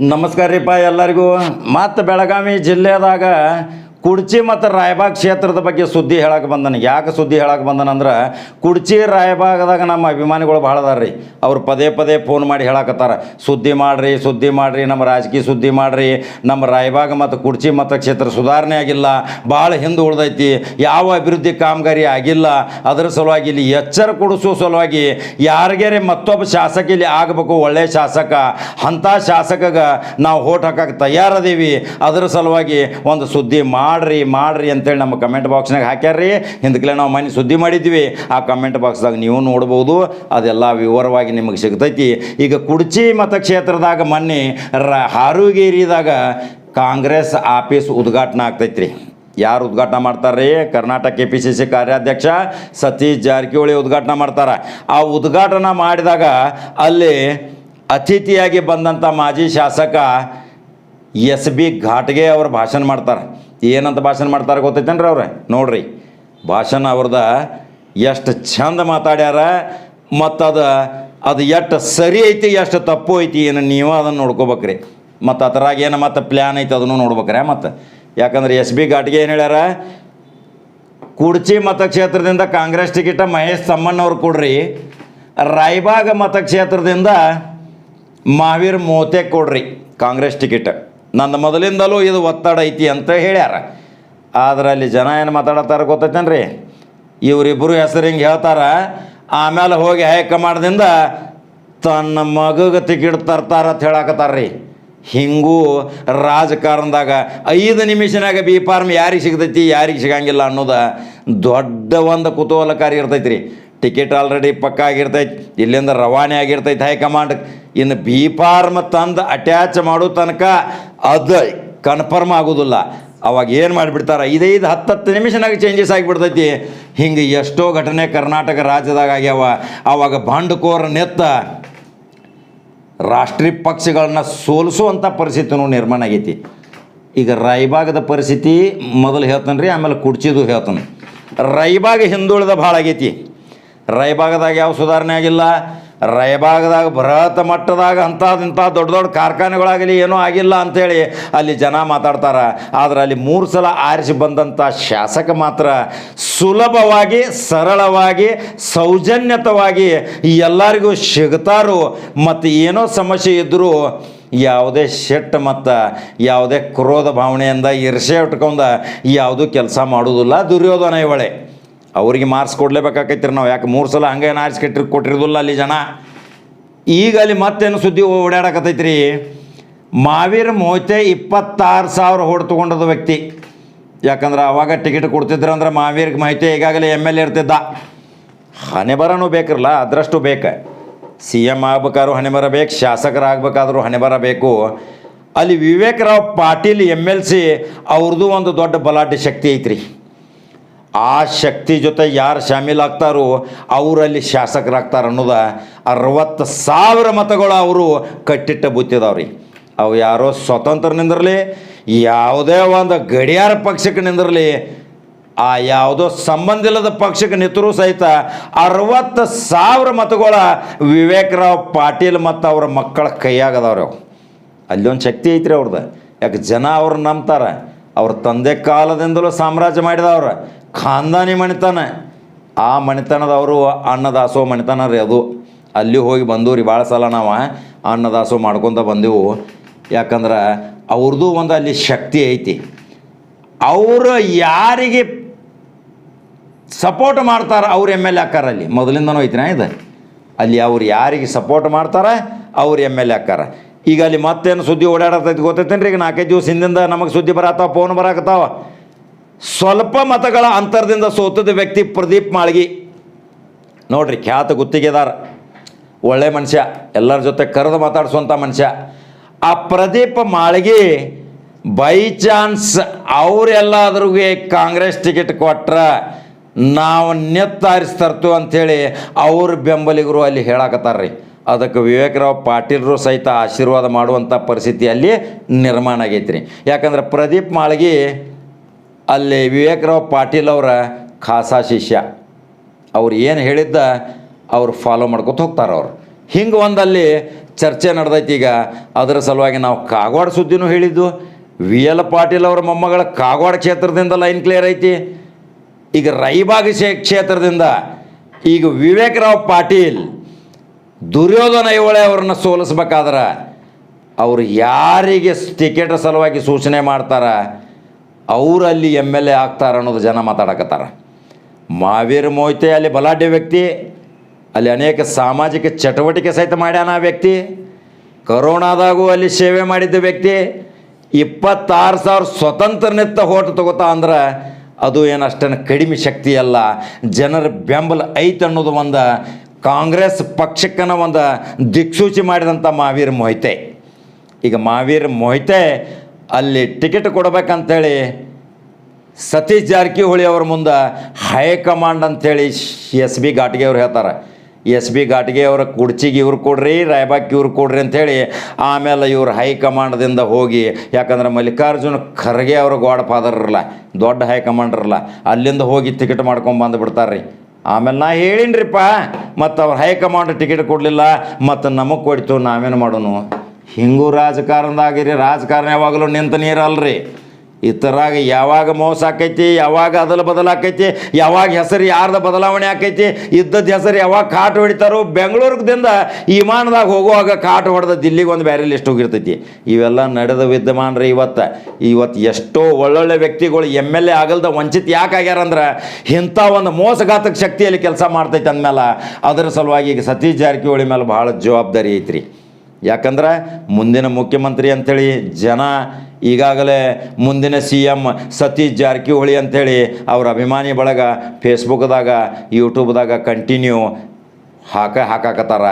ನಮಸ್ಕಾರ ರೀಪ್ಪ ಎಲ್ಲರಿಗೂ. ಮತ್ತು ಬೆಳಗಾವಿ ಜಿಲ್ಲೆದಾಗ ಕುಡ್ಚಿ ಮತ್ತು ರಾಯಬಾಗ್ ಕ್ಷೇತ್ರದ ಬಗ್ಗೆ ಸುದ್ದಿ ಹೇಳಕ್ಕೆ ಬಂದನು. ಯಾಕೆ ಸುದ್ದಿ ಹೇಳಕ್ಕೆ ಬಂದನಂದ್ರೆ, ಕುಡ್ಚಿ ರಾಯಬಾಗದಾಗ ನಮ್ಮ ಅಭಿಮಾನಿಗಳು ಭಾಳ ಅದಾರ ರೀ ಅವ್ರು ಪದೇ ಪದೇ ಫೋನ್ ಮಾಡಿ ಹೇಳಕತ್ತಾರ. ಸುದ್ದಿ ಮಾಡ್ರಿ ಸುದ್ದಿ ಮಾಡ್ರಿ, ನಮ್ಮ ರಾಜಕೀಯ ಸುದ್ದಿ ಮಾಡ್ರಿ. ನಮ್ಮ ರಾಯಬಾಗ ಮತ್ತು ಕುಡ್ಚಿ ಮತ್ತು ಕ್ಷೇತ್ರ ಸುಧಾರಣೆ ಆಗಿಲ್ಲ. ಭಾಳ ಹಿಂದೆ ಉಳ್ದೈತಿ. ಯಾವ ಅಭಿವೃದ್ಧಿ ಕಾಮಗಾರಿ ಆಗಿಲ್ಲ. ಅದರ ಸಲುವಾಗಿ ಇಲ್ಲಿ ಎಚ್ಚರ ಕೊಡಿಸೋ ಸಲುವಾಗಿ ಯಾರಿಗೇರಿ ಮತ್ತೊಬ್ಬ ಶಾಸಕ ಇಲ್ಲಿ ಆಗಬೇಕು, ಒಳ್ಳೆ ಶಾಸಕ, ಅಂಥ ಶಾಸಕಗ ನಾವು ಹೋಟ್ ಹಾಕಕ್ಕೆ ತಯಾರದೀವಿ. ಅದರ ಸಲುವಾಗಿ ಒಂದು ಸುದ್ದಿ ಮಾಡ್ರಿ ಮಾಡ್ರಿ ಅಂತೇಳಿ ನಮ್ಮ ಕಮೆಂಟ್ ಬಾಕ್ಸ್ನಾಗ ಹಾಕ್ಯಾರ್ರಿ. ಹಿಂದಕ್ಲೆ ನಾವು ಮನೆ ಸುದ್ದಿ ಮಾಡಿದ್ವಿ. ಆ ಕಮೆಂಟ್ ಬಾಕ್ಸ್ದಾಗ ನೀವು ನೋಡ್ಬೋದು, ಅದೆಲ್ಲ ವಿವರವಾಗಿ ನಿಮಗೆ ಸಿಗ್ತೈತಿ. ಈಗ ಕುಡ್ಚಿ ಮತಕ್ಷೇತ್ರದಾಗ ಮೊನ್ನೆ ರ ಹಾರುಗೇರಿದಾಗ ಕಾಂಗ್ರೆಸ್ ಆಫೀಸ್ ಉದ್ಘಾಟನೆ ಆಗ್ತೈತ್ರಿ. ಯಾರು ಉದ್ಘಾಟನೆ ಮಾಡ್ತಾರೆ Karnataka K P C C ಕಾರ್ಯಾಧ್ಯಕ್ಷ ಸತೀಶ್ ಜಾರಕಿಹೊಳಿ ಉದ್ಘಾಟನೆ ಮಾಡ್ತಾರೆ. ಆ ಉದ್ಘಾಟನೆ ಮಾಡಿದಾಗ ಅಲ್ಲಿ ಅತಿಥಿಯಾಗಿ ಬಂದಂಥ ಮಾಜಿ ಶಾಸಕ ಎಸ್ ಬಿ ಘಾಟ್ಗೆ ಅವರು ಭಾಷಣ ಮಾಡ್ತಾರೆ. ಏನಂತ ಭಾಷಣ ಮಾಡ್ತಾರೆ ಗೊತ್ತೈತೇನ್ರಿ ಅವ್ರೆ? ನೋಡ್ರಿ, ಭಾಷಣ ಅವ್ರದ ಎಷ್ಟು ಚಂದ ಮಾತಾಡ್ಯಾರ, ಮತ್ತು ಅದು ಅದು ಎಷ್ಟು ಸರಿ ಐತಿ, ಎಷ್ಟು ತಪ್ಪು ಐತಿ ಏನು ನೀವು ಅದನ್ನು ನೋಡ್ಕೋಬೇಕ್ರಿ. ಮತ್ತು ಅದ್ರಾಗ ಏನು ಮತ್ತು ಪ್ಲ್ಯಾನ್ ಐತಿ ಅದನ್ನು ನೋಡ್ಬೇಕ್ರೆ ಮತ್ತು. ಯಾಕಂದ್ರೆ ಎಸ್ ಬಿ ಘಾಟ್ಗೆ ಏನು ಹೇಳ್ಯಾರ, ಕುಡ್ಚಿ ಮತಕ್ಷೇತ್ರದಿಂದ ಕಾಂಗ್ರೆಸ್ ಟಿಕೆಟ ಮಹೇಶ್ ತಮ್ಮಣ್ಣವ್ರು ಕೊಡ್ರಿ, ರಾಯಬಾಗ ಮತಕ್ಷೇತ್ರದಿಂದ ಮಹಾವೀರ್ ಮೋತೆ ಕೊಡ್ರಿ ಕಾಂಗ್ರೆಸ್ ಟಿಕೆಟ್. ನನ್ನ ಮೊದಲಿಂದಲೂ ಇದು ಒತ್ತಡ ಐತಿ ಅಂತ ಹೇಳ್ಯಾರ. ಆದ್ರೆ ಅಲ್ಲಿ ಜನ ಏನು ಮಾತಾಡತ್ತಾರ ಗೊತ್ತೈತೇನ್ರಿ? ಇವರಿಬ್ಬರು ಹೆಸರು ಹಿಂಗೆ ಹೇಳ್ತಾರ. ಆಮೇಲೆ ಹೋಗಿ ಹೈಕಮಾಂಡ್ದಿಂದ ತನ್ನ ಮಗಗೆ ಟಿಕೆಟ್ ತರ್ತಾರ ಅಂತ ಹೇಳಾಕತ್ತಾರ್ರಿ. ಹಿಂಗೂ ರಾಜಕಾರಣದಾಗ ಐದು ನಿಮಿಷನಾಗ ಬಿ ಫಾರ್ಮ್ ಯಾರಿಗೆ ಸಿಗ್ತೈತಿ, ಯಾರಿಗೆ ಸಿಗಂಗಿಲ್ಲ ಅನ್ನೋದು ದೊಡ್ಡ ಒಂದು ಕುತೂಹಲಕಾರಿ ಇರ್ತೈತಿ ರೀ ಟಿಕೆಟ್ ಆಲ್ರೆಡಿ ಪಕ್ಕ ಆಗಿರ್ತೈತಿ, ಇಲ್ಲಿಂದ ರವಾನೆ ಆಗಿರ್ತೈತಿ ಹೈಕಮಾಂಡ್. ಇನ್ನು ಬಿ ಫಾರ್ಮ್ ತಂದು ಅಟ್ಯಾಚ್ ಮಾಡೋ ತನಕ ಅದು ಕನ್ಫರ್ಮ್ ಆಗೋದಿಲ್ಲ. ಅವಾಗ ಏನು ಮಾಡಿಬಿಡ್ತಾರೆ ಐದೈದು ಹತ್ತತ್ತು ನಿಮಿಷನಾಗ ಚೇಂಜಸ್ ಆಗಿಬಿಡ್ತೈತಿ. ಹಿಂಗೆ ಎಷ್ಟೋ ಘಟನೆ ಕರ್ನಾಟಕ ರಾಜ್ಯದಾಗ ಆಗ್ಯಾವ. ಆವಾಗ ಬಂಡುಕೋರ ನೆತ್ತ ರಾಷ್ಟ್ರೀಯ ಪಕ್ಷಗಳನ್ನ ಸೋಲಿಸುವಂಥ ಪರಿಸ್ಥಿತಿನೂ ನಿರ್ಮಾಣ ಆಗೈತಿ. ಈಗ ರೈಬಾಗದ ಪರಿಸ್ಥಿತಿ ಮೊದಲು ಹೇಳ್ತಾನೆ ರೀ ಆಮೇಲೆ ಕುಡ್ಚಿದು ಹೇಳ್ತಾನೆ. ರಾಯಬಾಗ ಹಿಂದುಳಿದ ಭಾಳ ಆಗೈತಿ. ರಾಯಬಾಗದಾಗ ಯಾವ ಸುಧಾರಣೆ ಆಗಿಲ್ಲ. ರಾಯಭಾಗದಾಗ ಬೃಹತ್ ಮಟ್ಟದಾಗ ಅಂಥದ್ದಿಂಥ ದೊಡ್ಡ ದೊಡ್ಡ ಕಾರ್ಖಾನೆಗಳಾಗಲಿ ಏನೂ ಆಗಿಲ್ಲ ಅಂಥೇಳಿ ಅಲ್ಲಿ ಜನ ಮಾತಾಡ್ತಾರೆ. ಆದರೆ ಅಲ್ಲಿ ಮೂರು ಸಲ ಆರಿಸಿ ಬಂದಂಥ ಶಾಸಕ ಮಾತ್ರ ಸುಲಭವಾಗಿ, ಸರಳವಾಗಿ, ಸೌಜನ್ಯತವಾಗಿ ಎಲ್ಲರಿಗೂ ಸಿಗ್ತಾರೋ. ಮತ್ತು ಏನೋ ಸಮಸ್ಯೆ ಇದ್ದರೂ ಯಾವುದೇ ಶೆಟ್ ಮತ್ತು ಯಾವುದೇ ಕ್ರೋಧ ಭಾವನೆಯಿಂದ ಇರ್ಷೆ ಇಟ್ಕೊಂಡ ಯಾವುದೂ ಕೆಲಸ ಮಾಡೋದಿಲ್ಲ ದುರ್ಯೋಧನ ಇವಳೆ. ಅವ್ರಿಗೆ ಮಾರ್ಕ್ಸ್ ಕೊಡ್ಲೇಬೇಕಾಕೈತ್ರಿ ನಾವು. ಯಾಕೆ ಮೂರು ಸಲ ಹಂಗೆ ಆರಿಸಿ ಕೆಟ್ಟಿರ್ ಕೊಟ್ಟಿರೋದಿಲ್ಲ ಅಲ್ಲಿ ಜನ. ಈಗ ಅಲ್ಲಿ ಮತ್ತೇನು ಸುದ್ದಿ ಓಡಾಡಕತ್ತೈತ್ರಿ? ಮಾವೀರ್ ಮೋತೆ ಇಪ್ಪತ್ತಾರು ಸಾವಿರ ಹೊಡ್ ತೊಗೊಂಡದ ವ್ಯಕ್ತಿ. ಯಾಕಂದ್ರೆ ಅವಾಗ ಟಿಕೆಟ್ ಕೊಡ್ತಿದ್ರು ಅಂದ್ರೆ ಮಾವೀರ್ಗೆ ಮಾಹಿತಿ ಈಗಾಗಲೇ ಎಂ ಎಲ್ ಎ ಇರ್ತಿದ್ದ. ಹಣೆ ಬರನೂ ಬೇಕಿರಲ್ಲ ಅದರಷ್ಟು ಬೇಕು. ಸಿ ಎಂ ಆಗ್ಬೇಕಾದ್ರು ಹಣೆ ಬರ ಬೇಕು, ಶಾಸಕರಾಗಬೇಕಾದ್ರೂ ಹಣೆ ಬರ ಬೇಕು. ಅಲ್ಲಿ Vivekrao Patil M L C ಅವ್ರದ್ದು ಒಂದು ದೊಡ್ಡ ಬಲಾಢ್ಯ ಶಕ್ತಿ ಐತ್ರಿ. ಆ ಶಕ್ತಿ ಜೊತೆ ಯಾರು ಶಾಮೀಲ್ ಆಗ್ತಾರೋ ಅವರಲ್ಲಿ ಶಾಸಕರಾಗ್ತಾರ ಅನ್ನೋದ ಅರವತ್ತು ಸಾವಿರ ಮತಗಳು ಅವರು ಕಟ್ಟಿಟ್ಟ ಬುತ್ತಿದಾವ್ರಿ ಅವು ಯಾರೋ ಸ್ವತಂತ್ರ ನಿಂದಿರಲಿ, ಯಾವುದೇ ಒಂದು ಗಡಿಯಾರ ಪಕ್ಷಕ್ಕೆ ನಿಂದಿರಲಿ, ಆ ಯಾವುದೋ ಸಂಬಂಧ ಇಲ್ಲದ ಪಕ್ಷಕ್ಕೆ ನಿಂತರೂ ಸಹಿತ ಅರವತ್ತು ಸಾವಿರ ಮತಗಳ ವಿವೇಕರಾವ್ ಪಾಟೀಲ್ ಮತ್ತು ಅವರ ಮಕ್ಕಳ ಕೈಯಾಗದವ್ರಿ ಅವು. ಒಂದು ಶಕ್ತಿ ಐತ್ರಿ ಅವ್ರದ್ದು ಯಾಕೆ ಜನ ಅವ್ರನ್ನ ನಂಬ್ತಾರೆ? ಅವ್ರ ತಂದೆ ಕಾಲದಿಂದಲೂ ಸಾಮ್ರಾಜ್ಯ ಮಾಡಿದವ್ರ ಖಾನ್ದಾನಿ ಮಣಿತನ. ಆ ಮಣಿತನದವರು ಅನ್ನದಾಸೋ ಮಣಿತನ ರೀ ಅದು. ಅಲ್ಲಿ ಹೋಗಿ ಬಂದೂರಿ ಭಾಳ ಸಲ ನಾವು ಅನ್ನದಾಸೋ ಮಾಡ್ಕೊತ ಬಂದೆವು. ಯಾಕಂದ್ರೆ ಅವ್ರದ್ದು ಒಂದು ಅಲ್ಲಿ ಶಕ್ತಿ ಐತಿ. ಅವರು ಯಾರಿಗೆ ಸಪೋರ್ಟ್ ಮಾಡ್ತಾರೆ ಅವ್ರು ಎಂ ಎಲ್ ಎ ಆಕಾರ ಅಲ್ಲಿ ಮೊದಲಿಂದನೂ ಐತಿನ ಇದು? ಅಲ್ಲಿ ಅವ್ರು ಯಾರಿಗೆ ಸಪೋರ್ಟ್ ಮಾಡ್ತಾರೆ, ಅವ್ರು ಎಂ ಎಲ್ ಎ ಆಕಾರ. ಈಗ ಅಲ್ಲಿ ಮತ್ತೇನು ಸುದ್ದಿ ಓಡಾಡತೈತಿ ಗೊತ್ತೈತೇನ್ರಿ? ಈಗ ನಾಲ್ಕೈದು ದಿವಸ ಹಿಂದಿಂದ ನಮಗೆ ಸುದ್ದಿ ಬರತ್ತಾವ ಫೋನ್ ಬರಾಕತ್ತಾವ ಸ್ವಲ್ಪ ಮತಗಳ ಅಂತರದಿಂದ ಸೋತದ ವ್ಯಕ್ತಿ ಪ್ರದೀಪ್ ಮಾಳ್ಗಿ. ನೋಡ್ರಿ, ಖ್ಯಾತ ಗುತ್ತಿಗೆದಾರ, ಒಳ್ಳೆ ಮನುಷ್ಯ, ಎಲ್ಲರ ಜೊತೆ ಕರೆದು ಮಾತಾಡಿಸುವಂಥ ಮನುಷ್ಯ. ಆ ಪ್ರದೀಪ್ ಮಾಳ್ಗಿ ಬೈ ಚಾನ್ಸ್ ಅವರೆಲ್ಲಾದ್ರಿಗೆ ಕಾಂಗ್ರೆಸ್ ಟಿಕೆಟ್ ಕೊಟ್ರ ನಾವು ನೆತ್ತಾರಿಸ್ತರ್ತು ಅಂಥೇಳಿ ಅವ್ರ ಬೆಂಬಲಿಗರು ಅಲ್ಲಿ ಹೇಳಕತ್ತಾರ ರೀ ಅದಕ್ಕೆ ವಿವೇಕರಾವ್ ಪಾಟೀಲರು ಸಹಿತ ಆಶೀರ್ವಾದ ಮಾಡುವಂಥ ಪರಿಸ್ಥಿತಿ ಅಲ್ಲಿ ನಿರ್ಮಾಣ ಆಗೈತೆ ರೀ ಯಾಕಂದ್ರೆ ಪ್ರದೀಪ್ ಮಾಳ್ಗಿ ಅಲ್ಲಿ ವಿವೇಕರಾವ್ ಪಾಟೀಲ್ ಅವರ ಖಾಸಾ ಶಿಷ್ಯ. ಅವ್ರು ಏನು ಹೇಳಿದ್ದ ಅವ್ರು ಫಾಲೋ ಮಾಡ್ಕೊತ ಹೋಗ್ತಾರೆ ಅವ್ರು. ಹಿಂಗೆ ಒಂದಲ್ಲಿ ಚರ್ಚೆ ನಡೆದೈತಿ ಈಗ. ಅದರ ಸಲುವಾಗಿ ನಾವು ಕಾಗವಾಡ ಸುದ್ದಿನೂ ಹೇಳಿದ್ದು. ವಿ ಎಲ್ ಪಾಟೀಲ್ ಅವರ ಮೊಮ್ಮಗಳ ಕಾಗವಾಡ ಕ್ಷೇತ್ರದಿಂದ ಲೈನ್ ಕ್ಲಿಯರ್ ಐತಿ. ಈಗ ರೈಬಾಗ ಕ್ಷೇತ್ರದಿಂದ ಈಗ ವಿವೇಕರಾವ್ ಪಾಟೀಲ್ ದುರ್ಯೋಧನ ಇವಳೆ ಅವ್ರನ್ನ ಸೋಲಿಸ್ಬೇಕಾದ್ರೆ, ಅವ್ರು ಯಾರಿಗೆ ಟಿಕೆಟ್ ಸಲುವಾಗಿ ಸೂಚನೆ ಮಾಡ್ತಾರ, ಅವರಲ್ಲಿ ಎಂ ಎಲ್ ಎ ಆಗ್ತಾರೆ ಅನ್ನೋದು ಜನ ಮಾತಾಡಕತ್ತಾರ. ಮಾವೀರ್ ಮೋಯ್ತೆ ಅಲ್ಲಿ ಬಲಾಢ್ಯ ವ್ಯಕ್ತಿ, ಅಲ್ಲಿ ಅನೇಕ ಸಾಮಾಜಿಕ ಚಟುವಟಿಕೆ ಸಹಿತ ಮಾಡ್ಯಾನ ಆ ವ್ಯಕ್ತಿ, ಕರೋನಾದಾಗೂ ಅಲ್ಲಿ ಸೇವೆ ಮಾಡಿದ್ದ ವ್ಯಕ್ತಿ, ಇಪ್ಪತ್ತಾರು ಸಾವಿರ ಸ್ವತಂತ್ರ ನಿತ್ತ ಹೋಟ್ ತಗೋತಾ ಅಂದ್ರೆ ಅದು ಏನು ಕಡಿಮೆ ಶಕ್ತಿ ಅಲ್ಲ, ಜನರ ಬೆಂಬಲ ಐತೆ ಅನ್ನೋದು ಒಂದು ಕಾಂಗ್ರೆಸ್ ಪಕ್ಷಕ್ಕನ ಒಂದು ದಿಕ್ಸೂಚಿ ಮಾಡಿದಂಥ ಮಹಾವೀರ್ ಮೊಹಿತೆ ಈಗ ಮಹಾವೀರ್ ಮೊಹಿತೆ ಅಲ್ಲಿ ಟಿಕೆಟ್ ಕೊಡ್ಬೇಕಂತೇಳಿ ಸತೀಶ್ ಜಾರಕಿಹೊಳಿ ಅವ್ರ ಮುಂದೆ ಹೈಕಮಾಂಡ್ ಅಂತೇಳಿ ಎಸ್ ಬಿ ಘಾಟ್ಗೆ ಅವ್ರು ಹೇಳ್ತಾರೆ. ಎಸ್ ಬಿ ಘಾಟ್ಗೆ ಅವ್ರ ಕುಡ್ಚಿಗೆ ಇವ್ರು ಕೊಡ್ರಿ, ರಾಯಬಾಗ್ ಇವ್ರು ಕೊಡ್ರಿ ಅಂಥೇಳಿ ಆಮೇಲೆ ಇವ್ರು ಹೈಕಮಾಂಡ್ದಿಂದ ಹೋಗಿ ಯಾಕಂದ್ರೆ ಮಲ್ಲಿಕಾರ್ಜುನ ಖರ್ಗೆ ಅವ್ರ ಗಾಡ್ ಫಾದರ್ ಇರಲ್ಲ ದೊಡ್ಡ ಹೈಕಮಾಂಡ್ ಇರಲ್ಲ ಅಲ್ಲಿಂದ ಹೋಗಿ ಟಿಕೆಟ್ ಮಾಡ್ಕೊಂಡು ಬಂದು ಆಮೇಲೆ ನಾ ಹೇಳಿನ್ರಿಪ್ಪ, ಮತ್ತು ಅವ್ರು ಹೈಕಮಾಂಡ್ ಟಿಕೆಟ್ ಕೊಡಲಿಲ್ಲ, ಮತ್ತು ನಮಗೆ ಕೊಡ್ತು ನಾವೇನು ಮಾಡೋನು? ಹಿಂಗೂ ರಾಜಕಾರಣದಾಗಿರಿ ರಾಜಕಾರಣ ಯಾವಾಗಲೂ ನಿಂತ ನೀರಲ್ರಿ. ಇತರಾಗ ಯಾವಾಗ ಮೋಸ ಆಕೈತಿ, ಯಾವಾಗ ಅದಲ ಬದಲಾಕೈತಿ ಯಾವಾಗ ಹೆಸರು ಯಾರ್ದ ಬದಲಾವಣೆ ಆಕೈತಿ ಇದ್ದದ ಹೆಸರು ಯಾವಾಗ ಕಾಟು ಹೊಡಿತಾರೋ ಬೆಂಗಳೂರಿಗದಿಂದ ವಿಮಾನದಾಗ ಹೋಗುವಾಗ ಕಾಟು ಹೊಡೆದ ದಿಲ್ಲಿಗೆ ಒಂದು ಬೇರೆ ಲಿಸ್ಟ್ ಹೋಗಿರ್ತೈತಿ. ಇವೆಲ್ಲ ನಡೆದ ವಿದ್ಯಮಾನ ರೀ ಇವತ್ತು. ಇವತ್ತು ಎಷ್ಟೋ ಒಳ್ಳೊಳ್ಳೆ ವ್ಯಕ್ತಿಗಳು ಎಂ ಎಲ್ ಎ ಆಗಲ್ದ ವಂಚಿತ ಯಾಕೆ ಆಗ್ಯಾರ ಅಂದ್ರೆ ಇಂಥ ಒಂದು ಮೋಸಘಾತಕ ಶಕ್ತಿಯಲ್ಲಿ ಕೆಲಸ ಮಾಡ್ತೈತೆ ಅಂದಮೇಲೆ ಅದರ ಸಲುವಾಗಿ ಈಗ ಸತೀಶ್ ಜಾರಕಿಹೊಳಿ ಮೇಲೆ ಭಾಳ ಜವಾಬ್ದಾರಿ ಐತ್ರಿ. ಯಾಕಂದ್ರೆ, ಮುಂದಿನ ಮುಖ್ಯಮಂತ್ರಿ ಅಂಥೇಳಿ ಜನ ಈಗಾಗಲೇ ಮುಂದಿನ ಸಿ ಎಂ ಸತೀಶ್ ಜಾರಕಿಹೊಳಿ ಅಂಥೇಳಿ ಅವ್ರ ಅಭಿಮಾನಿ ಬಳಗ ಫೇಸ್ಬುಕ್ದಾಗ, ಯೂಟ್ಯೂಬ್ದಾಗ ಕಂಟಿನ್ಯೂ ಹಾಕ ಹಾಕಾಕತ್ತಾರ.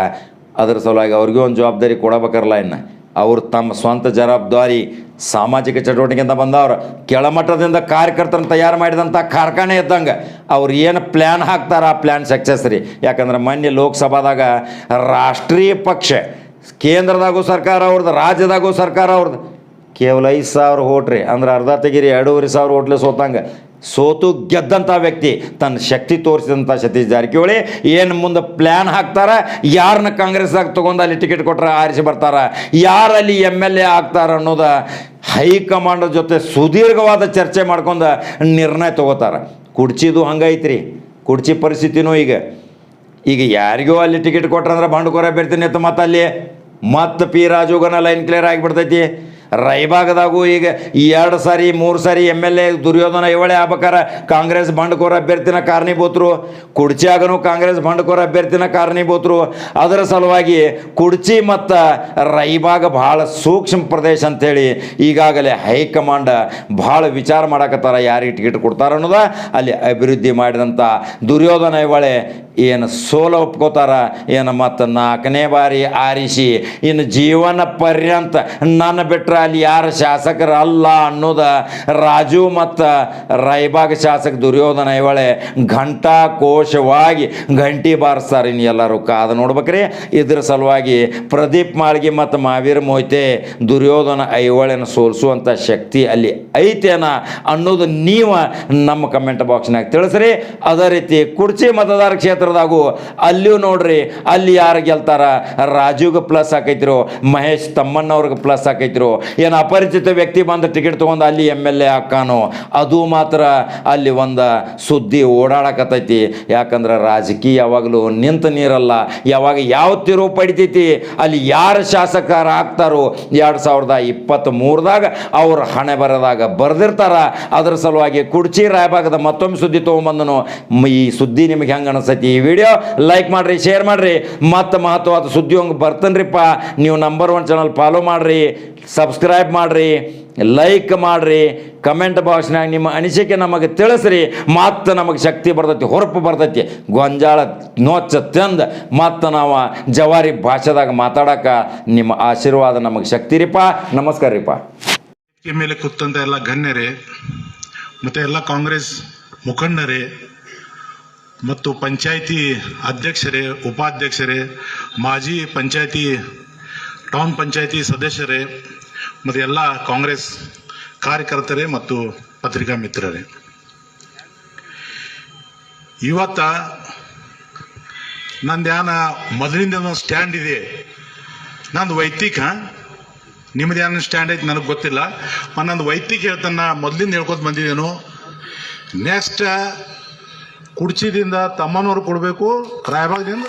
ಅದ್ರ ಸಲುವಾಗಿ ಅವ್ರಿಗೂ ಒಂದು ಜವಾಬ್ದಾರಿ ಕೊಡಬೇಕಾರಲ್ಲ ಇನ್ನು. ಅವರು ತಮ್ಮ ಸ್ವಂತ ಜವಾಬ್ದಾರಿ ಸಾಮಾಜಿಕ ಚಟುವಟಿಕೆಯಿಂದ ಬಂದವ್ರು, ಕೆಳಮಟ್ಟದಿಂದ ಕಾರ್ಯಕರ್ತರನ್ನು ತಯಾರು ಮಾಡಿದಂಥ ಕಾರ್ಖಾನೆ ಇದ್ದಂಗೆ ಅವ್ರು ಏನು ಪ್ಲ್ಯಾನ್ ಹಾಕ್ತಾರೆ ಆ ಪ್ಲ್ಯಾನ್ ಸಕ್ಸಸ್ ರೀ. ಯಾಕಂದ್ರೆ ಮೊನ್ನೆ ಲೋಕಸಭಾದಾಗ ರಾಷ್ಟ್ರೀಯ ಪಕ್ಷ, ಕೇಂದ್ರದಾಗೂ ಸರ್ಕಾರ ಅವ್ರದ್ದು ರಾಜ್ಯದಾಗೂ ಸರ್ಕಾರ ಅವ್ರದ್ದು ಕೇವಲ ಐದು ಸಾವಿರ ಹೋಟ್ರಿ ಅಂದ್ರೆ ಅರ್ಧ ತೆಗಿರಿ, ಎರಡೂವರೆ ಸಾವಿರ ಹೋಟ್ಲೆ ಸೋತಂಗೆ. ಸೋತು ಗೆದ್ದಂಥ ವ್ಯಕ್ತಿ ತನ್ನ ಶಕ್ತಿ ತೋರಿಸಿದಂಥ ಸತೀಶ್ ಜಾರಕಿಹೊಳಿ. ಏನು ಮುಂದೆ ಪ್ಲ್ಯಾನ್ ಹಾಕ್ತಾರ? ಯಾರನ್ನ ಕಾಂಗ್ರೆಸ್ದಾಗ ತೊಗೊಂಡು ಅಲ್ಲಿ ಟಿಕೆಟ್ ಕೊಟ್ರೆ ಆರಿಸಿ ಬರ್ತಾರ? ಯಾರಲ್ಲಿ ಎಂ ಎಲ್ ಎ ಆಗ್ತಾರ ಅನ್ನೋದ ಹೈಕಮಾಂಡ್ ಜೊತೆ ಸುದೀರ್ಘವಾದ ಚರ್ಚೆ ಮಾಡ್ಕೊಂಡು ನಿರ್ಣಯ ತಗೋತಾರ. ಕುಡ್ಚಿದು ಹಂಗೈತ್ರಿ. ಕುಡ್ಚಿ ಪರಿಸ್ಥಿತಿನೂ ಈಗ. ಈಗ ಯಾರಿಗೋ ಅಲ್ಲಿ ಟಿಕೆಟ್ ಕೊಟ್ರಂದ್ರೆ ಬಂಡುಕೋರ ಬಿಡ್ತೀನಿ ಅಂತ ಮತ್ತೆ ಅಲ್ಲಿ. ಮತ್ತೆ ಪಿ ರಾಜುಗನ ಲೈನ್ ಕ್ಲಿಯರ್ ಆಗಿಬಿಡ್ತೈತಿ. ರೈಬಾಗದಾಗೂ ಈಗ ಎರಡು ಸಾರಿ, ಮೂರು ಸಾರಿ ಎಂ ಎಲ್ ಎ ದುರ್ಯೋಧನ ಇವಳೆ ಆಗ್ಬೇಕಾರ ಕಾಂಗ್ರೆಸ್ ಬಂಡುಕೋರ ಅಭ್ಯರ್ಥಿನ ಕಾರಣೀಭೂತರು, ಕುಡ್ಚಿಯಾಗನು ಕಾಂಗ್ರೆಸ್ ಬಂಡುಕೋರ ಅಭ್ಯರ್ಥಿನ ಕಾರಣೀಭೂತರು. ಅದರ ಸಲುವಾಗಿ ಕುಡ್ಚಿ ಮತ್ತು ರೈಬಾಗ ಭಾಳ ಸೂಕ್ಷ್ಮ ಪ್ರದೇಶ ಅಂಥೇಳಿ ಈಗಾಗಲೇ ಹೈಕಮಾಂಡ್ ಭಾಳ ವಿಚಾರ ಮಾಡಕತ್ತಾರ ಯಾರಿಗೆ ಟಿಕೆಟ್ ಕೊಡ್ತಾರ ಅನ್ನೋದ. ಅಲ್ಲಿ ಅಭಿವೃದ್ಧಿ ಮಾಡಿದಂಥ ದುರ್ಯೋಧನ ಇವಳೆ ಏನು ಸೋಲ ಒಪ್ಕೋತಾರ, ಏನು ಮತ್ತು ನಾಲ್ಕನೇ ಬಾರಿ ಆರಿಸಿ, ಇನ್ನು ಜೀವನ ಪರ್ಯಂತ ನನ್ನ ಬಿಟ್ರೆ ಅಲ್ಲಿ ಯಾರು ಶಾಸಕರಲ್ಲ ಅನ್ನೋದ ರಾಜು ಮತ್ತು ರೈಬಾಗ ಶಾಸಕ ದುರ್ಯೋಧನ ಇವಳೆ ಘಂಟಾ ಕೋಶವಾಗಿ ಘಂಟಿ ಬಾರಿಸ್ತಾರೆ ಇನ್ನು ಎಲ್ಲರೂ. ಕಾದು ನೋಡ್ಬೇಕ್ರಿ, ಇದ್ರ ಸಲುವಾಗಿ ಪ್ರದೀಪ್ ಮಾಳ್ಗಿ ಮತ್ತು ಮಾವೀರ್ ಮೊಯ್ತೆ ದುರ್ಯೋಧನ ಐಹೊಳೆನ ಸೋಲಿಸುವಂಥ ಶಕ್ತಿ ಅಲ್ಲಿ ಐತೇನ ಅನ್ನೋದು ನೀವು ನಮ್ಮ ಕಮೆಂಟ್ ಬಾಕ್ಸ್ನಾಗ ತಿಳಿಸ್ರಿ. ಅದೇ ರೀತಿ ಕುರ್ಚಿ ಮತದಾರ ಕ್ಷೇತ್ರದಾಗೂ ಅಲ್ಲಿಯೂ ನೋಡ್ರಿ, ಅಲ್ಲಿ ಯಾರು ಗೆಲ್ತಾರ? ರಾಜುಗೆ ಪ್ಲಸ್ ಹಾಕೈತಿರೋ, ಮಹೇಶ್ ತಮ್ಮಣ್ಣವ್ರಿಗೆ ಪ್ಲಸ್ ಹಾಕೈತಿರೋ ಏನು ಅಪರಿಚಿತ ವ್ಯಕ್ತಿ ಬಂದು ಟಿಕೆಟ್ ತೊಗೊಂಡು ಅಲ್ಲಿ ಎಂ ಎಲ್ ಎ ಹಾಕಾನೋ ಅದು ಮಾತ್ರ ಅಲ್ಲಿ ಒಂದು ಸುದ್ದಿ ಓಡಾಡಕತ್ತೈತಿ. ಯಾಕಂದ್ರೆ ರಾಜಕೀಯ ಯಾವಾಗಲೂ ನಿಂತ ನೀರಲ್ಲ. ಯಾವಾಗ ಯಾವ ತಿರುವು ಪಡಿತೈತಿ? ಅಲ್ಲಿ ಯಾರು ಶಾಸಕರು ಆಗ್ತಾರೋ ಎರಡು ಸಾವಿರದ ಇಪ್ಪತ್ತ್ ಮೂರದಾಗ ಅವ್ರ ಹಣೆ ಬರದಾಗ ಬರೆದಿರ್ತಾರ. ಅದರ ಸಲುವಾಗಿ ಕುಡ್ಚಿ ರಾಯಭಾಗದ ಮತ್ತೊಮ್ಮೆ ಸುದ್ದಿ ತೊಗೊಂಬಂದನು. ಈ ಸುದ್ದಿ ನಿಮಗೆ ಹೆಂಗೆ ಅನಿಸ್ತೈತಿ ಈ ವಿಡಿಯೋ? ಲೈಕ್ ಮಾಡಿರಿ ಶೇರ್ ಮಾಡಿರಿ. ಮತ್ತು ಮಹತ್ವವಾದ ಸುದ್ದಿ ಹಂಗೆ ಬರ್ತನ್ರಿಪ್ಪ. ನೀವು ನಂಬರ್ ಒನ್ ಚಾನಲ್ ಫಾಲೋ ಮಾಡಿರಿ. ಸಬ್ಸ್ಕ್ರೈಬ್ ಮಾಡಿರಿ ಲೈಕ್ ಮಾಡಿರಿ ಕಮೆಂಟ್ ಬಾಕ್ಸ್ನಾಗ ನಿಮ್ಮ ಅನಿಸಿಕೆ ನಮಗೆ ತಿಳಿಸ್ರಿ, ಮತ್ತೆ ನಮಗೆ ಶಕ್ತಿ ಬರ್ತೈತಿ, ಹೊರಪು ಬರ್ತೈತಿ. ಗೊಂಜಾಳ ನೋಚ ತಂದು ಮತ್ತು ನಾವು ಜವಾರಿ ಭಾಷೆದಾಗ ಮಾತಾಡಕ ನಿಮ್ಮ ಆಶೀರ್ವಾದ ನಮಗೆ ಶಕ್ತಿ ರೀಪ. ನಮಸ್ಕಾರ ರೀಪ. ಮೇಲೆ ಕೂತಂತ ಎಲ್ಲ ಗಣ್ಯರೇ, ಮತ್ತೆ ಎಲ್ಲ ಕಾಂಗ್ರೆಸ್ ಮುಖಂಡರೇ, ಮತ್ತು ಪಂಚಾಯಿತಿ ಅಧ್ಯಕ್ಷರೇ, ಉಪಾಧ್ಯಕ್ಷರೇ, ಮಾಜಿ ಪಂಚಾಯಿತಿ ಟೌನ್ ಪಂಚಾಯಿತಿ ಸದಸ್ಯರೇ ಮತ್ತು ಎಲ್ಲ ಕಾಂಗ್ರೆಸ್ ಕಾರ್ಯಕರ್ತರೇ ಮತ್ತು ಪತ್ರಿಕಾ ಮಿತ್ರರೇ. ಇವತ್ತ ನಂದು ಯಾನ ಮೊದಲಿಂದ ಸ್ಟ್ಯಾಂಡ್ ಇದೆ. ನಂದು ವೈಯಕ್ತಿಕ, ನಿಮ್ದು ಏನು ಸ್ಟ್ಯಾಂಡ್ ಐತೆ ನನಗೆ ಗೊತ್ತಿಲ್ಲ, ಮತ್ತು ನಂದು ವೈಯಕ್ತಿಕ ಹೇಳ್ತಾನ ಮೊದಲಿಂದ ಹೇಳ್ಕೊತ ಬಂದಿದ್ದೇನು ನೆಕ್ಸ್ಟ್ ಕುಡ್ಚಿದಿಂದ ತಮ್ಮನವ್ರು ಕೊಡಬೇಕು, ರಾಯಬಾಗದಿಂದ.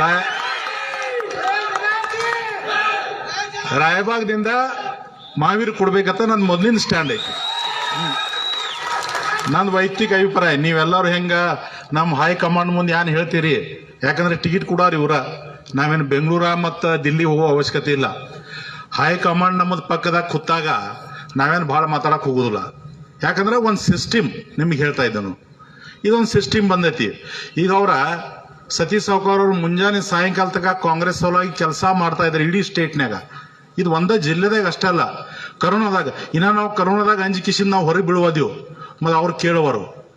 ರಾಯ ರಾಯಬಾಗದಿಂದ ಮಾವೀರ್ ಕೊಡ್ಬೇಕಂತ ನನ್ನ ಮೊದಲಿನ ಸ್ಟ್ಯಾಂಡ್ ಐತಿ. ನಂದು ವೈಯಕ್ತಿಕ ಅಭಿಪ್ರಾಯ, ನೀವೆಲ್ಲರೂ ಹೆಂಗ ನಮ್ಮ ಹೈಕಮಾಂಡ್ ಮುಂದೆ ಏನು ಹೇಳ್ತೀರಿ? ಯಾಕಂದ್ರೆ ಟಿಕೆಟ್ ಕೊಡೋರು ಇವ್ರ ನಾವೇನು ಬೆಂಗಳೂರ ಮತ್ತು ದಿಲ್ಲಿ ಹೋಗೋ ಅವಶ್ಯಕತೆ ಇಲ್ಲ. ಹೈಕಮಾಂಡ್ ನಮ್ಮದು ಪಕ್ಕದಾಗ ಕೂತಾಗ ನಾವೇನು ಭಾಳ ಮಾತಾಡಕ್ಕೆ ಹೋಗೋದಿಲ್ಲ. ಯಾಕಂದ್ರೆ ಒಂದು ಸಿಸ್ಟಮ್ ನಿಮ್ಗೆ ಹೇಳ್ತಾ ಇದ್ದನು. ಇದೊಂದು ಸಿಸ್ಟಮ್ ಬಂದೈತಿ. ಈಗ ಅವರ ಸತೀಶ್ ಸಾವ್ಕಾರ್ ಅವರು ಮುಂಜಾನೆ ಸಾಯಂಕಾಲ ತನಕ ಕಾಂಗ್ರೆಸ್ ಸಲುವಾಗಿ ಕೆಲಸ ಮಾಡ್ತಾ ಇದ್ದಾರೆ ಇಡೀ ಸ್ಟೇಟ್ನ್ಯಾಗ ಇದು ಒಂದೇ ಜಿಲ್ಲೆದಾಗ ಅಷ್ಟೇ ಅಲ್ಲ, ಕರೋನಾದಾಗ. ಇನ್ನ ನಾವು ಕರೋನಾದಾಗ ಅಂಜಿಕಿಸಿಂದ ನಾವು ಹೊರಗೆ ಬೀಳುವುದೇವು ಮತ್ತು ಅವ್ರು ಕೇಳುವರು.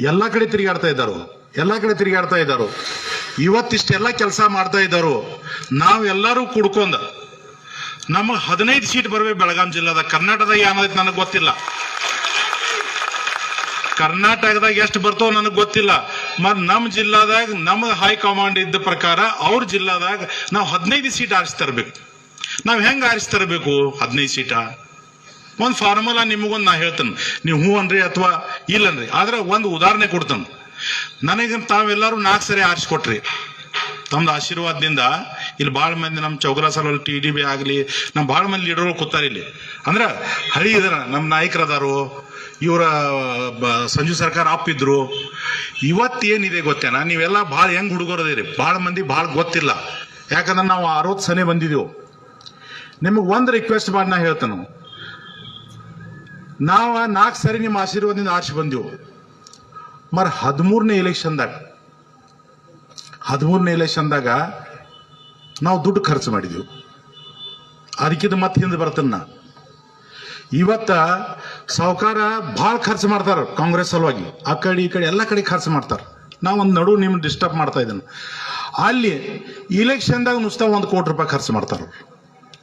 ಎಲ್ಲ ಕಡೆ ತಿರುಗಾಡ್ತಾ ಇದ್ದಾರು. ಎಲ್ಲ ಕಡೆ ತಿರುಗಾಡ್ತಾ ಇದ್ದಾರು. ಇವತ್ತಿಷ್ಟೆಲ್ಲ ಕೆಲಸ ಮಾಡ್ತಾ ಇದ್ದಾರು. ನಾವೆಲ್ಲರೂ ಕುಡ್ಕೊಂಡ ನಮಗೆ ಹದಿನೈದು ಸೀಟ್ ಬರ್ಬೇಕು ಬೆಳಗಾಂ ಜಿಲ್ಲಾದಾಗ. ಕರ್ನಾಟಕದಾಗ ಏನದೈತೆ ನನಗೆ ಗೊತ್ತಿಲ್ಲ. ಕರ್ನಾಟಕದಾಗ ಎಷ್ಟು ಬರ್ತೋ ನನಗೆ ಗೊತ್ತಿಲ್ಲ. ಮತ್ ನಮ್ಮ ಜಿಲ್ಲಾದಾಗ ನಮ್ಮ ಹೈಕಮಾಂಡ್ ಇದ್ದ ಪ್ರಕಾರ ಅವ್ರ ಜಿಲ್ಲಾದಾಗ ನಾವು ಹದಿನೈದು ಸೀಟ್ ಆರಿಸಿ ತರಬೇಕು. ನಾವು ಹೆಂಗೆ ಆರಿಸ್ತರಬೇಕು ಹದಿನೈದು ಸೀಟ? ಒಂದು ಫಾರ್ಮುಲಾ ನಿಮಗೊಂದು ನಾ ಹೇಳ್ತೇನೆ. ನೀವು ಹ್ಞೂ ಅನ್ರಿ ಅಥವಾ ಇಲ್ಲನ್ರಿ ಆದ್ರೆ ಒಂದು ಉದಾಹರಣೆ ಕೊಡ್ತೇನೆ. ನನಗೆ ತಾವೆಲ್ಲರೂ ನಾಲ್ಕು ಸರಿ ಆರಿಸ್ಕೊಟ್ರಿ ತಮ್ದು ಆಶೀರ್ವಾದದಿಂದ ಇಲ್ಲಿ ಭಾಳ ಮಂದಿ ನಮ್ಮ ಸಲಲ್ಲಿ ಟಿ ಡಿ ಬಿ ಆಗಲಿ ನಮ್ಮ ಭಾಳ ಮಂದಿ ಲೀಡರ್ಗಳು ಕೂತಾರ ಇಲ್ಲಿ. ಅಂದ್ರೆ ಹಳಿ ಇದರ ನಮ್ಮ ನಾಯಕರದಾರು, ಇವರ ಸಂಜು ಸರ್ಕಾರ ಅಪ್ಪಿದ್ರು. ಇವತ್ತೇನಿದೆ ಗೊತ್ತೇನಾ? ನೀವೆಲ್ಲ ಭಾಳ ಹೆಂಗ್ ಹುಡುಗರದಿರಿ? ಭಾಳ ಮಂದಿ ಭಾಳ ಗೊತ್ತಿಲ್ಲ. ಯಾಕಂದ್ರೆ ನಾವು ಅರವತ್ತು ಸನೆ ಬಂದಿದ್ದೆವು ನಿಮಗೆ ಒಂದು ರಿಕ್ವೆಸ್ಟ್ ಮಾಡಿ ನಾ ಹೇಳ್ತೇನೆ. ನಾವು ನಾಲ್ಕು ಸರಿ ನಿಮ್ಮ ಆಶೀರ್ವಾದದಿಂದ ಆರ್ಸಿ ಬಂದೆವು. ಮರ ಹದಿಮೂರನೇ ಎಲೆಕ್ಷನ್ದಾಗ ಹದಿಮೂರನೇ ಎಲೆಕ್ಷನ್ದಾಗ ನಾವು ದುಡ್ಡು ಖರ್ಚು ಮಾಡಿದೆವು. ಅದಕ್ಕಿಂತ ಮತ್ತೆ ಹಿಂದೆ ಬರ್ತೇನೆ ನಾ. ಇವತ್ತ ಸಾವುಕಾರ ಭಾಳ ಖರ್ಚು ಮಾಡ್ತಾರೆ ಕಾಂಗ್ರೆಸ್ ಸಲುವಾಗಿ. ಆ ಕಡೆ ಈ ಕಡೆ ಎಲ್ಲ ಕಡೆ ಖರ್ಚು ಮಾಡ್ತಾರೆ. ನಾವು ಒಂದು ನಡು ನಿಮ್ಮ ಡಿಸ್ಟರ್ಬ್ ಮಾಡ್ತಾ ಇದ್ದೇನೆ. ಅಲ್ಲಿ ಇಲೆಕ್ಷನ್ದಾಗ ನುಸ್ತಾ ಒಂದು ಕೋಟಿ ರೂಪಾಯಿ ಖರ್ಚು ಮಾಡ್ತಾರ.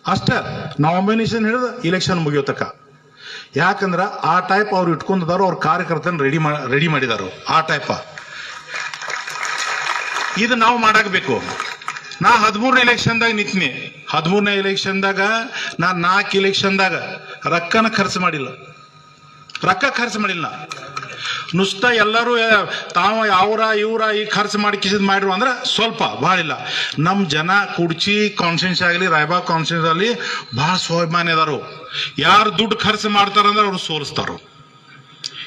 ಅಷ್ಟೇ ನಾಮಿನೇಷನ್ ಹಿಡಿದು ಇಲೆಕ್ಷನ್ ಮುಗಿಯೋತಕ್ಕ ಯಾಕಂದ್ರೆ ಆ ಟೈಪ್ ಅವ್ರು ಇಟ್ಕೊಂಡಿದಾರೋ, ಅವ್ರ ಕಾರ್ಯಕರ್ತನ ರೆಡಿ ರೆಡಿ ಮಾಡಿದಾರು, ಆ ಟೈಪ ಇದು ನಾವು ಮಾಡಾಕಬೇಕು. ನಾ ಹದಿಮೂರನೇ ಎಲೆಕ್ಷನ್ದಾಗ ನಿಂತೀನಿ. ಹದಿಮೂರನೇ ಎಲೆಕ್ಷನ್ದಾಗ ನಾ ನಾಲ್ಕು ಎಲೆಕ್ಷನ್ದಾಗ ರೊಕ್ಕನ ಖರ್ಚು ಮಾಡಿಲ್ಲ. ರೊಕ್ಕ ಖರ್ಚು ಮಾಡಿಲ್ಲ. ನುಸ್ತ ಎಲ್ಲರೂ ತಾವು ಅವರ ಇವರ ಈ ಖರ್ಚು ಮಾಡಿ ಕಿಸಿದ್ ಮಾಡಿರು ಅಂದ್ರೆ ಸ್ವಲ್ಪ ಭಾಳ ಇಲ್ಲ ನಮ್ಮ ಜನ ಕುಡ್ಚಿ ಕಾನ್ಫಿಡೆನ್ಸ್ ಆಗಲಿ, ರಾಯಬಾಗ್ ಕಾನ್ಫಿಡೆನ್ಸ್ ಆಗಲಿ ಭಾಳ ಸ್ವಾಭಿಮಾನಿ ಅದಾರು ಯಾರು ದುಡ್ಡು ಖರ್ಚು ಮಾಡ್ತಾರಂದ್ರೆ ಅವ್ರು ಸೋಲಿಸ್ತಾರೋ.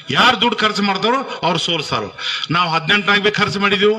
ಯಾರು ದುಡ್ಡು ಖರ್ಚು ಮಾಡ್ತಾರೋ ಅವ್ರು ಸೋಲಿಸ್ತಾರೋ. ನಾವು ಹದಿನೆಂಟಾಗಿ ಖರ್ಚು ಮಾಡಿದೀವಿ.